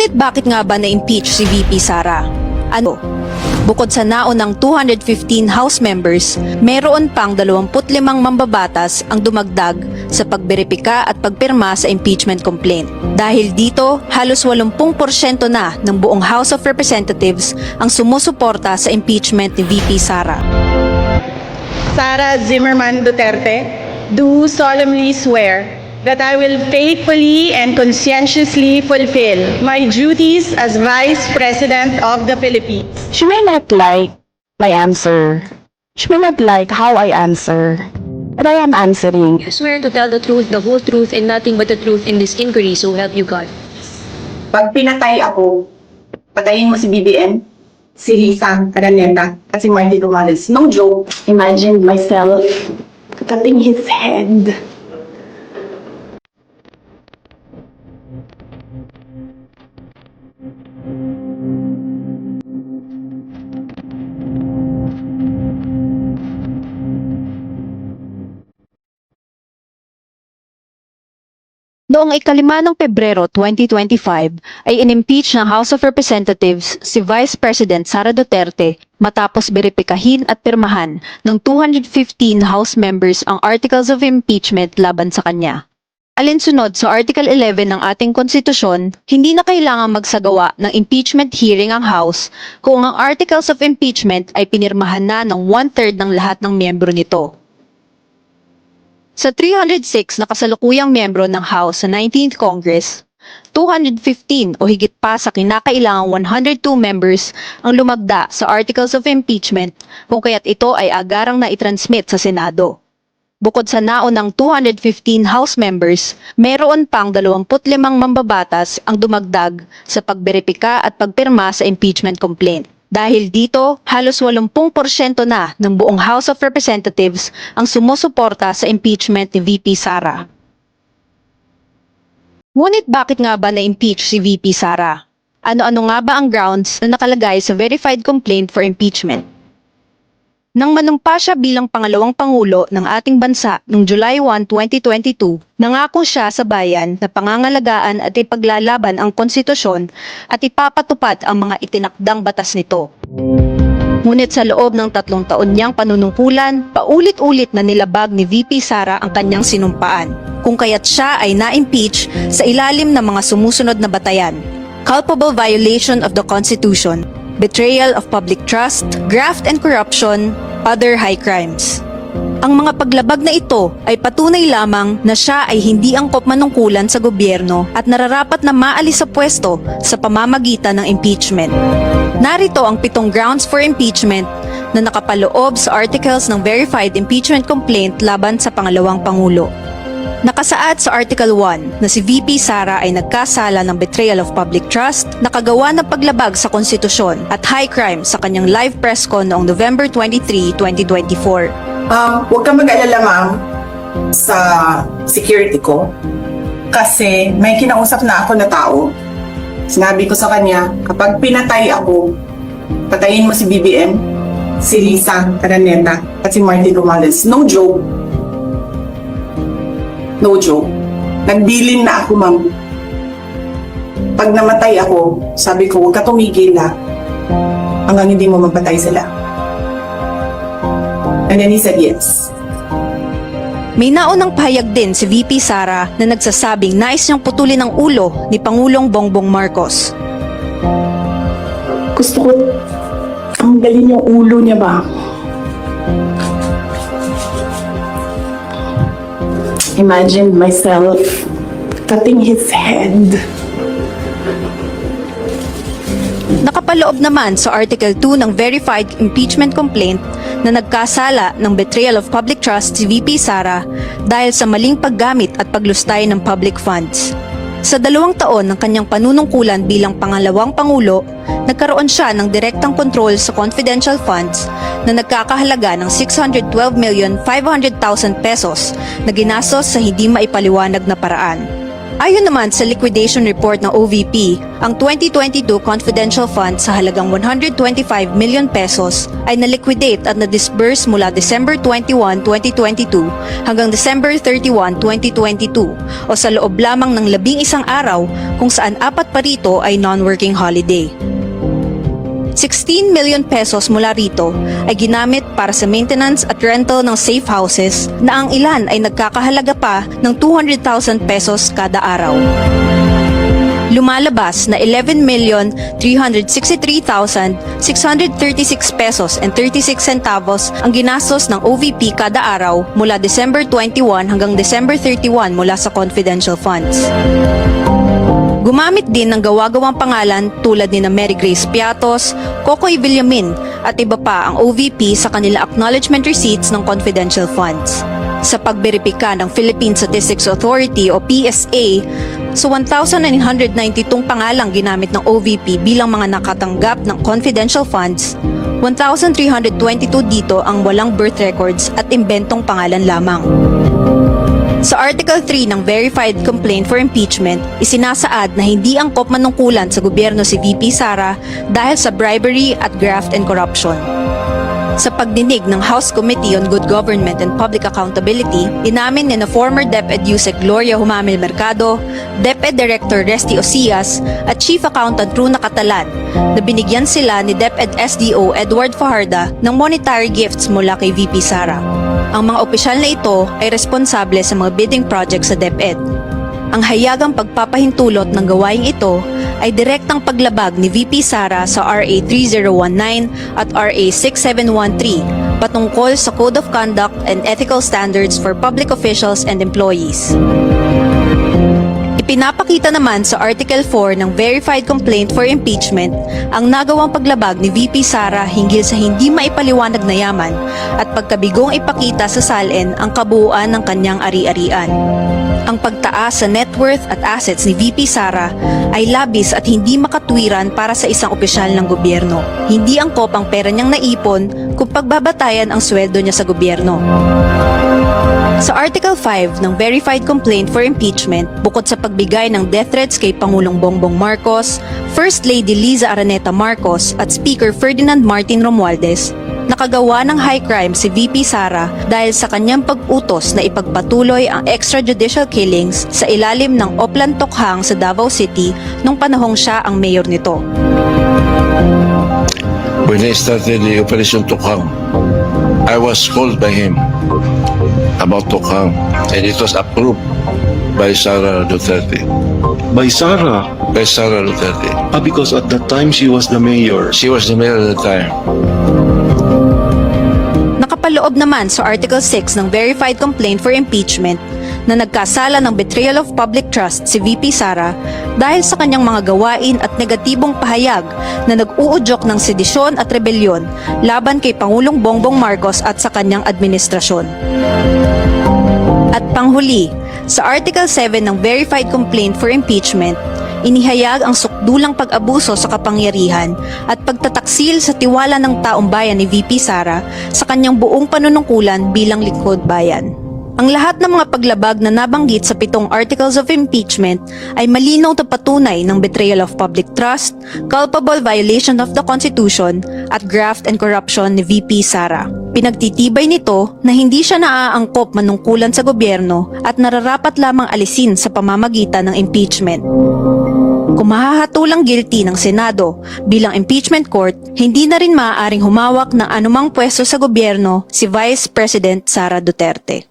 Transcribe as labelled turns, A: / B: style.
A: Ngunit bakit nga ba na-impeach si VP Sara? Ano? Bukod sa naunang 215 House members, meron pang 25 mambabatas ang dumagdag sa pagberipika at pagpirma sa impeachment complaint. Dahil dito, halos 80% na ng buong House of Representatives ang sumusuporta sa impeachment ni VP Sara.
B: Sara Zimmerman Duterte, do solemnly swear that I will faithfully and conscientiously fulfill my duties as Vice President of the Philippines.
C: She may not like my answer. She may not like how I answer. But I am answering.
D: You swear to tell the truth, the whole truth, and nothing but the truth in this inquiry, so help you God.
E: Pag pinatay ako, patayin mo si BBM, si Lisa Caraneta, at si Marty Romales. No joke.
C: Imagine myself cutting his head.
A: Noong ikalima ng Pebrero 2025 ay inimpeach ng House of Representatives si Vice President Sara Duterte matapos beripikahin at pirmahan ng 215 House members ang Articles of Impeachment laban sa kanya. Alinsunod sa Article 11 ng ating konstitusyon, hindi na kailangang magsagawa ng impeachment hearing ang House kung ang Articles of Impeachment ay pinirmahan na ng one-third ng lahat ng miyembro nito. Sa 306 na kasalukuyang miyembro ng House sa 19th Congress, 215 o higit pa sa kinakailangang 102 members ang lumagda sa Articles of Impeachment kung kaya't ito ay agarang na itransmit sa Senado. Bukod sa naunang 215 House members, meron pang 25 mambabatas ang dumagdag sa pagberipika at pagpirma sa impeachment complaint. Dahil dito, halos 80% na ng buong House of Representatives ang sumusuporta sa impeachment ni VP Sara. Ngunit bakit nga ba na-impeach si VP Sara? Ano-ano nga ba ang grounds na nakalagay sa verified complaint for impeachment? Nang manumpa siya bilang pangalawang pangulo ng ating bansa noong July 1, 2022, nangako siya sa bayan na pangangalagaan at ipaglalaban ang konstitusyon at ipapatupad ang mga itinakdang batas nito. Ngunit sa loob ng tatlong taon niyang panunungkulan, paulit-ulit na nilabag ni VP Sara ang kanyang sinumpaan, kung kaya't siya ay na-impeach sa ilalim ng mga sumusunod na batayan. Culpable violation of the Constitution, betrayal of public trust, graft and corruption, other high crimes. Ang mga paglabag na ito ay patunay lamang na siya ay hindi angkop manungkulan sa gobyerno at nararapat na maalis sa pwesto sa pamamagitan ng impeachment. Narito ang pitong grounds for impeachment na nakapaloob sa articles ng verified impeachment complaint laban sa pangalawang pangulo. Nakasaad sa Article 1 na si VP Sara ay nagkasala ng betrayal of public trust, nakagawa ng paglabag sa konstitusyon at high crime sa kanyang live press con noong November 23, 2024.
E: Um, huwag kang mag-alala, ma'am, sa security ko. Kasi may kinausap na ako na tao. Sinabi ko sa kanya, kapag pinatay ako, patayin mo si BBM, si Lisa Caraneta, at si Marty Romales. No joke. No joke. Nagbilin na ako, ma'am. Pag namatay ako, sabi ko, huwag ka tumigil ha. Hanggang hindi mo mapatay sila. And then he said yes.
A: May naunang pahayag din si VP Sara na nagsasabing nais niyang putulin ang ulo ni Pangulong Bongbong Marcos.
C: Gusto ko ang galing yung ulo niya ba? Imagine myself cutting his head.
A: Nakapaloob naman sa Article 2 ng Verified Impeachment Complaint na nagkasala ng betrayal of public trust si VP Sara dahil sa maling paggamit at paglustay ng public funds. Sa dalawang taon ng kanyang panunungkulan bilang pangalawang pangulo, nagkaroon siya ng direktang kontrol sa confidential funds na nagkakahalaga ng 612,500,000 pesos na ginastos sa hindi maipaliwanag na paraan. Ayon naman sa liquidation report ng OVP, ang 2022 confidential fund sa halagang 125 million pesos ay na-liquidate at na-disburse mula December 21, 2022 hanggang December 31, 2022 o sa loob lamang ng labing isang araw kung saan apat pa rito ay non-working holiday. 16 million pesos mula rito ay ginamit para sa maintenance at rental ng safe houses na ang ilan ay nagkakahalaga pa ng 200,000 pesos kada araw. Lumalabas na 11,363,636 pesos and 36 centavos ang ginastos ng OVP kada araw mula December 21 hanggang December 31 mula sa confidential funds. Gumamit din ng gawa-gawang pangalan tulad ni na Mary Grace Piatos, Kokoy Villamin at iba pa ang OVP sa kanila acknowledgement receipts ng confidential funds. Sa pagberipika ng Philippine Statistics Authority o PSA, sa 1,992 pangalang ginamit ng OVP bilang mga nakatanggap ng confidential funds, 1,322 dito ang walang birth records at imbentong pangalan lamang. Sa Article 3 ng Verified Complaint for Impeachment, isinasaad na hindi angkop manungkulan sa gobyerno si VP Sara dahil sa bribery at graft and corruption. Sa pagdinig ng House Committee on Good Government and Public Accountability, inamin ni na former DepEd Yusek Gloria Humamil Mercado, DepEd Director Resty Osias at Chief Accountant Runa Catalan na binigyan sila ni DepEd SDO Edward Fajarda ng monetary gifts mula kay VP Sara. Ang mga opisyal na ito ay responsable sa mga bidding project sa DepEd. Ang hayagang pagpapahintulot ng gawaing ito ay direktang paglabag ni VP Sara sa RA 3019 at RA 6713 patungkol sa Code of Conduct and Ethical Standards for Public Officials and Employees. Ipinapakita naman sa Article 4 ng Verified Complaint for Impeachment ang nagawang paglabag ni VP Sara hinggil sa hindi maipaliwanag na yaman at pagkabigong ipakita sa salin ang kabuuan ng kanyang ari-arian. Ang pagtaas sa net worth at assets ni VP Sara ay labis at hindi makatwiran para sa isang opisyal ng gobyerno. Hindi angkop ang pera niyang naipon kung pagbabatayan ang sweldo niya sa gobyerno. Sa Article 5 ng Verified Complaint for Impeachment, bukod sa pagbigay ng death threats kay Pangulong Bongbong Marcos, First Lady Liza Araneta Marcos at Speaker Ferdinand Martin Romualdez, nakagawa ng high crime si VP Sara dahil sa kanyang pag-utos na ipagpatuloy ang extrajudicial killings sa ilalim ng Oplan Tokhang sa Davao City nung panahong siya ang mayor nito.
F: when I started the Operation Tokhang, I was called by him about Tokhang, and it was approved by Sara Duterte.
G: by Sarah
F: By Sara Duterte.
G: ah, because at that time she was the mayor.
F: She was the mayor at the time.
A: Nakapaloob naman sa Article 6 ng Verified Complaint for Impeachment na nagkasala ng betrayal of public trust si VP Sara dahil sa kanyang mga gawain at negatibong pahayag na nag-uudyok ng sedisyon at rebelyon laban kay Pangulong Bongbong Marcos at sa kanyang administrasyon. At panghuli, sa Article 7 ng Verified Complaint for Impeachment, inihayag ang sukdulang pag-abuso sa kapangyarihan at pagtataksil sa tiwala ng taong bayan ni VP Sara sa kanyang buong panunungkulan bilang lingkod bayan. Ang lahat ng mga paglabag na nabanggit sa pitong articles of impeachment ay malinaw na patunay ng betrayal of public trust, culpable violation of the Constitution, at graft and corruption ni VP Sara. Pinagtitibay nito na hindi siya naaangkop manungkulan sa gobyerno at nararapat lamang alisin sa pamamagitan ng impeachment. Kung mahahatulang guilty ng Senado bilang impeachment court, hindi na rin maaaring humawak ng anumang pwesto sa gobyerno si Vice President Sara Duterte.